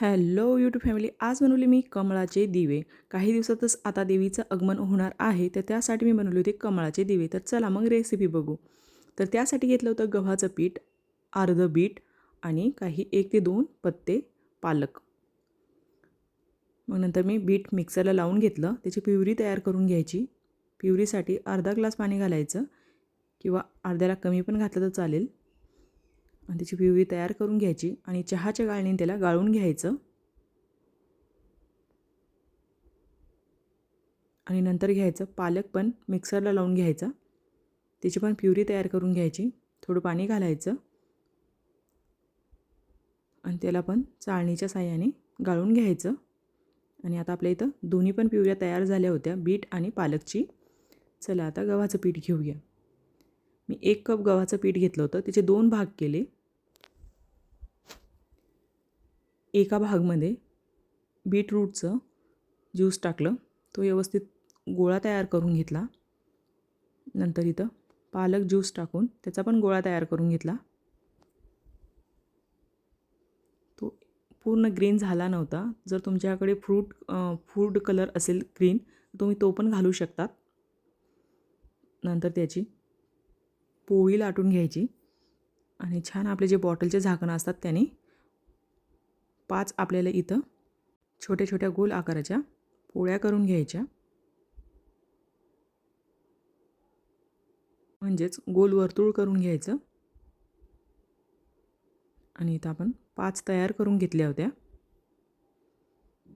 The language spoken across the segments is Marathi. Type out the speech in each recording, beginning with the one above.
हॅलो यूट्यूब फॅमिली आज बनवले मी कमळाचे दिवे. काही दिवसातच आता देवीचं आगमन होणार आहे तर त्यासाठी मी बनवले होते कमळाचे दिवे. तर चला मग रेसिपी बघू. तर त्यासाठी घेतलं होतं गव्हाचं पीठ अर्ध बीट आणि काही एक ते दोन पत्ते पालक. मग नंतर मी बीट मिक्सरला लावून घेतलं. त्याची प्युरी तयार करून घ्यायची. प्युरीसाठी अर्धा ग्लास पाणी घालायचं किंवा अर्ध्याला कमी पण घातलं तर चालेल. आणि त्याची पिवळी तयार करून घ्यायची आणि चहाच्या गाळणीने त्याला गाळून घ्यायचं. आणि नंतर घ्यायचं पालक पण मिक्सरला लावून घ्यायचा. त्याची पण प्युरी तयार करून घ्यायची. थोडं पाणी घालायचं. आणि त्याला पण चाळणीच्या साह्याने गाळून घ्यायचं. आणि आता आपल्या इथं दोन्ही पण प्युऱ्या तयार झाल्या होत्या बीट आणि पालकची. चला आता गव्हाचं पीठ घेऊया. मी एक कप गव्हाचं पीठ घेतलं होतं. त्याचे दोन भाग केले. एका भागमध्ये बीटरूटचं ज्यूस टाकलं तो व्यवस्थित गोळा तयार करून घेतला. नंतर इथं पालक ज्यूस टाकून त्याचा पण गोळा तयार करून घेतला. तो पूर्ण ग्रीन झाला नव्हता. जर तुमच्याकडे फ्रूट फूड कलर असेल ग्रीन तुम्ही तो पण घालू शकतात. नंतर त्याची पोळी लाटून घ्यायची. आणि छान आपले जे बॉटलचे झाकणं असतात त्याने पाच आपल्याला इथं छोट्या छोट्या गोल आकाराच्या पोळ्या करून घ्यायच्या. म्हणजेच गोल वर्तुळ करून घ्यायचं. आणि इथं आपण पाच तयार करून घेतल्या होत्या.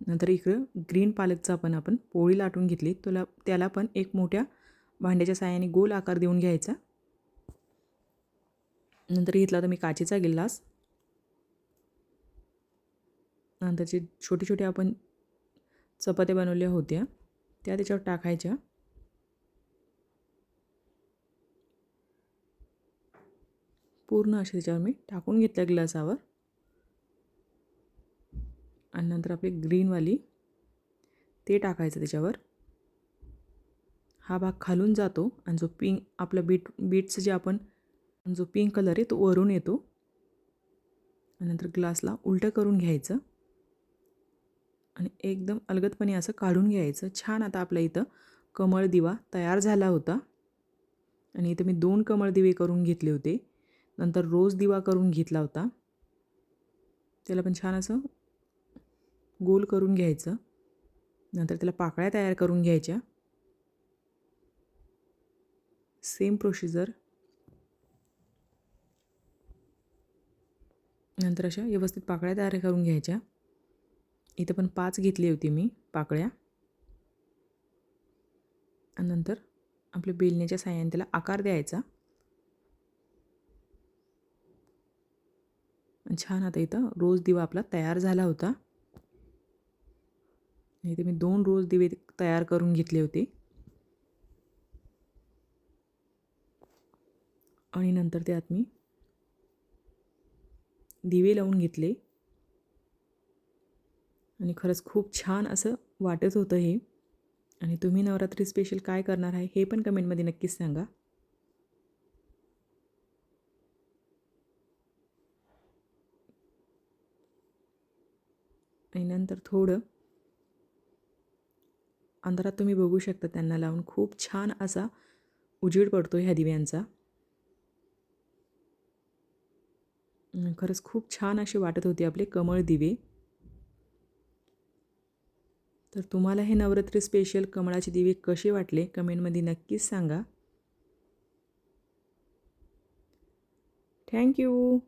नंतर इकडं ग्रीन पालकचा पण आपण पोळी लाटून घेतली. तुला त्याला पण एक मोठ्या भांड्याच्या साह्याने गोल आकार देऊन घ्यायचा. नंतर घेतला होता मी काचेचा नंतर जे छोटे छोटे आपण चपात्या बनवल्या होत्या त्या त्याच्यावर टाकायच्या. पूर्ण असे त्याच्यावर मी टाकून घेतल्या ग्लासावर. आणि नंतर आपली ग्रीनवाली ते टाकायचं त्याच्यावर. हा भाग खालून जातो आणि जो पिंक आपलं बीट बीटचं जे आपण जो पिंक कलर आहे तो वरून येतो. नंतर ग्लासला उलटं करून घ्यायचं. आणि एकदम अलगदपणे असं काढून घ्यायचं. छान आता आपल्या इथं कमळ दिवा तयार झाला होता. आणि इथं मी दोन कमळ दिवे करून घेतले होते. नंतर रोज दिवा करून घेतला होता. त्याला पण छान असं गोल करून घ्यायचं. नंतर त्याला पाकळ्या तयार करून घ्यायच्या. सेम प्रोसिजर नंतर अशा व्यवस्थित पाकळ्या तयार करून घ्यायच्या. इथं पण पाच घेतली होती मी पाकळ्या. आणि नंतर आपल्या बेलण्याच्या साह्याने त्याला आकार द्यायचा. छान आता इथं रोज दिवा आपला तयार झाला होता. इथे मी दोन रोज दिवे तयार करून घेतले होते. आणि नंतर त्यात मी दिवे लावून घेतले. आणि खरंच खूप छान असं वाटत होतं हे. आणि तुम्ही नवरात्री स्पेशल काय करणार आहे हे पण कमेंटमध्ये नक्कीच सांगा. आणि नंतर थोडं अंधारात तुम्ही बघू शकता त्यांना लावून. खूप छान असा उजेड पडतो ह्या दिव्यांचा. खरंच खूप छान असे वाटत होते आपले कमळ दिवे. तर तुम्हाला हे नवरात्री स्पेशल कमळाचे दिवे कसे वाटले? कमेंटमध्ये नक्कीच सांगा. थँक्यू